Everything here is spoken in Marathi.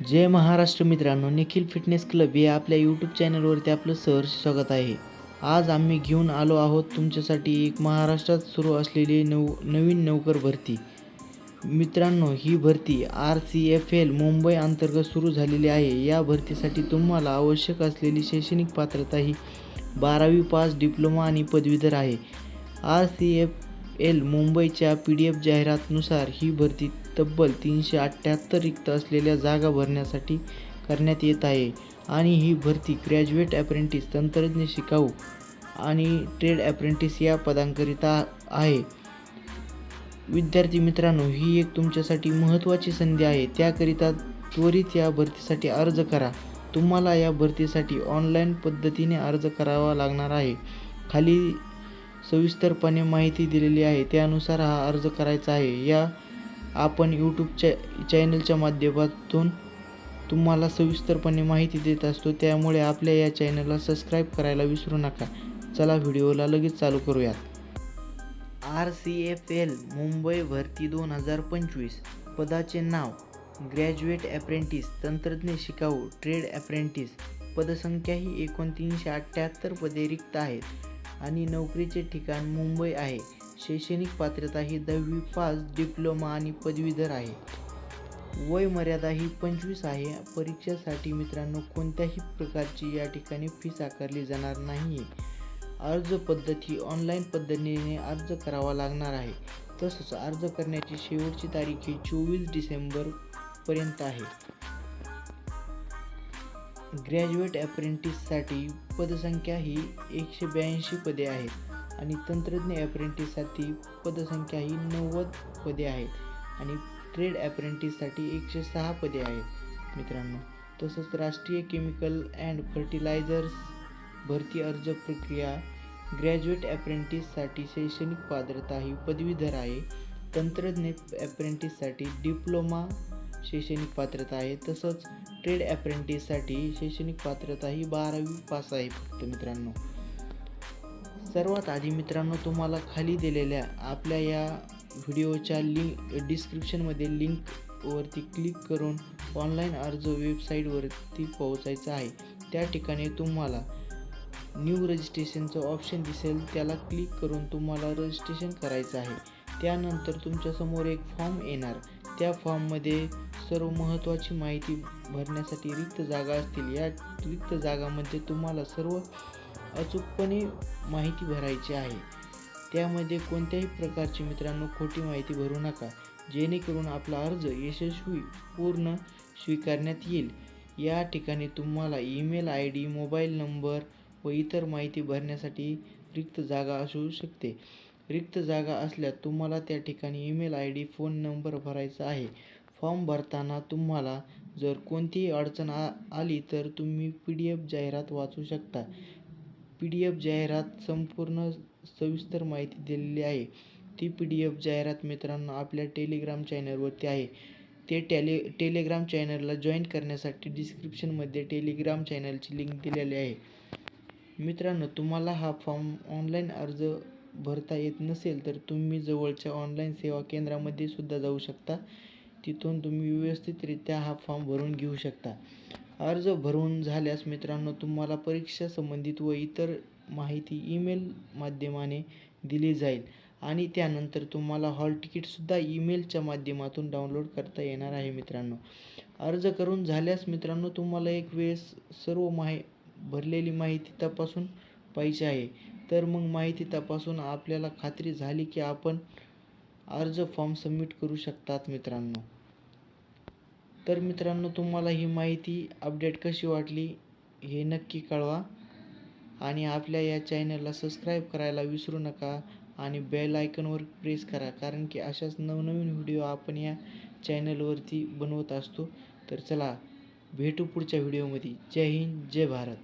जय महाराष्ट्र मित्रांनो निखिल फिटनेस क्लब हे आपल्या यूट्यूब चॅनलवरती आपलं सहर्ष स्वागत आहे. आज आम्ही घेऊन आलो आहोत तुमच्यासाठी एक महाराष्ट्रात सुरू असलेली नव नवीन नौकर भरती. मित्रांनो ही भरती R C F L Mumbai अंतर्गत सुरू झालेली आहे. या भरतीसाठी तुम्हाला आवश्यक असलेली शैक्षणिक पात्रता ही बारावी पास डिप्लोमा आणि पदवीधर आहे. आर सी एफ एल मुंबईच्या पी डी एफ जाहिरातनुसार ही भरती तब्बल तीनशे अठ्ठ्याहत्तर रिक्त असलेल्या जागा भरण्यासाठी करण्यात येत आहे. आणि ही भरती ग्रॅज्युएट ॲप्रेंटिस तंत्रज्ञ शिकाऊ आणि ट्रेड ॲप्रेंटिस या पदांकरिता आहे. विद्यार्थी मित्रांनो ही एक तुमच्यासाठी महत्त्वाची संधी आहे. त्याकरिता त्वरित या भरतीसाठी अर्ज करा. तुम्हाला या भरतीसाठी ऑनलाईन पद्धतीने अर्ज करावा लागणार आहे. खाली सविस्तरपणे माहिती दिलेली आहे. त्यानुसार हा अर्ज करायचा आहे. या आपण यूट्यूब चॅ चॅनलच्या माध्यमातून तुम्हाला सविस्तरपणे माहिती देत असतो. त्यामुळे आपल्या या चॅनलला सबस्क्राईब करायला विसरू नका. चला व्हिडिओला लगेच चालू करूयात. R C F L Mumbai भरती दोन हजार पंचवीस. पदाचे नाव ग्रॅज्युएट ॲप्रेंटिस तंत्रज्ञ शिकाऊ ट्रेड ॲप्रेंटिस पदसंख्या ही एकोणतीनशे अठ्ठ्याहत्तर पदे रिक्त आहेत. आणि नोकरीचे ठिकाण मुंबई आहे. शैक्षणिक पात्रता ही दहावी पास डिप्लोमा आणि पदवीधर आहे. वय मर्यादा ही पंचवीस आहे. परीक्षेसाठी मित्रांनो कोणत्याही प्रकारची या ठिकाणी फीस आकारली जाणार नाही अर्ज पद्धती ऑनलाईन पद्धतीने अर्ज करावा लागणार आहे. तसंच अर्ज करण्याची शेवटची तारीख ही चोवीस डिसेंबरपर्यंत आहे. ग्रॅज्युएट अप्रेंटिससाठी पदसंख्या ही एकशे ब्याऐंशी पदे आहेत आणि तंत्रज्ञ अप्रेंटिससाठी पदसंख्या ही नव्वद पदे आहेत आणि ट्रेड अप्रेंटिससाठी एकशे सहा पदे आहेत. मित्रांनो तसंच राष्ट्रीय केमिकल अँड फर्टिलायझर्स भरती अर्ज प्रक्रिया ग्रॅज्युएट ॲप्रेंटिससाठी शैक्षणिक पात्रता ही पदवीधर आहे. तंत्रज्ञ अप्रेंटिससाठी डिप्लोमा शैक्षणिक पात्रता आहे. तसंच ट्रेड ॲप्रेंटिससाठी शैक्षणिक पात्रता ही बारावी पास आहे फक्त मित्रांनो. सर्वात आधी मित्रांनो तुम्हाला खाली दिलेल्या आपल्या या व्हिडिओच्या लिंक डिस्क्रिप्शनमध्ये लिंकवरती क्लिक करून ऑनलाईन अर्ज वेबसाईटवरती पोहोचायचं आहे. त्या ठिकाणी तुम्हाला न्यू रजिस्ट्रेशनचं ऑप्शन दिसेल. त्याला क्लिक करून तुम्हाला रजिस्ट्रेशन करायचं आहे. त्यानंतर तुमच्यासमोर एक फॉर्म येणार. त्या फॉर्ममध्ये सर्व महत्त्वाची माहिती भरण्यासाठी रिक्त जागा असतील. या रिक्त जागामध्ये तुम्हाला सर्व अचूकपणे माहिती भरायची आहे. त्यामध्ये कोणत्याही प्रकारची मित्रांनो खोटी माहिती भरू नका. जेणेकरून आपला अर्ज यशस्वी पूर्ण स्वीकारण्यात येईल. या ठिकाणी तुम्हाला email I D mobile number व इतर माहिती भरण्यासाठी रिक्त जागा असू शकते. रिक्त जागा असल्यास तुम्हाला त्या ठिकाणी email I D phone number भरायचा आहे. फॉर्म भरताना तुम्हाला जर कोणतीही अडचण आ आली तर तुम्ही पी डी एफ जाहिरात वाचू शकता. पी डी एफ जाहिरात संपूर्ण सविस्तर माहिती दिलेली आहे. ती पी डी एफ जाहिरात मित्रांनो आपल्या टेलिग्राम चॅनलवरती आहे. ते टेले टेलिग्राम चॅनलला जॉईन करण्यासाठी डिस्क्रिप्शनमध्ये टेलिग्राम चॅनलची लिंक दिलेली आहे. मित्रांनो तुम्हाला हा फॉर्म ऑनलाईन अर्ज भरता येत नसेल तर तुम्ही जवळच्या ऑनलाईन सेवा केंद्रामध्ये सुद्धा जाऊ शकता. तिथून तुम्ही व्यवस्थितरित्या हा फॉर्म भरून घेऊ शकता. अर्ज भरून झाल्यास मित्रांनो तुम्हाला परीक्षा संबंधित व इतर माहिती ईमेल माध्यमाने दिली जाईल. आणि त्यानंतर तुम्हाला हॉल तिकीटसुद्धा ईमेलच्या माध्यमातून डाउनलोड करता येणार आहे मित्रांनो. अर्ज करून झाल्यास मित्रांनो तुम्हाला एक वेळेस सर्व माहि भरलेली माहिती तपासून पाहिजे आहे. तर मग माहिती तपासून आपल्याला खात्री झाली की आपण अर्ज फॉर्म सबमिट करू शकतात मित्रांनो. तर मित्रांनो तुम्हाला ही माहिती अपडेट कशी वाटली हे नक्की कळवा. आणि आपल्या या चॅनलला सबस्क्राईब करायला विसरू नका आणि बेल आयकनवर प्रेस करा. कारण की अशाच नवनवीन व्हिडिओ आपण या चॅनलवरती बनवत असतो. तर चला भेटू पुढच्या व्हिडिओमध्ये जय हिंद जय भारत.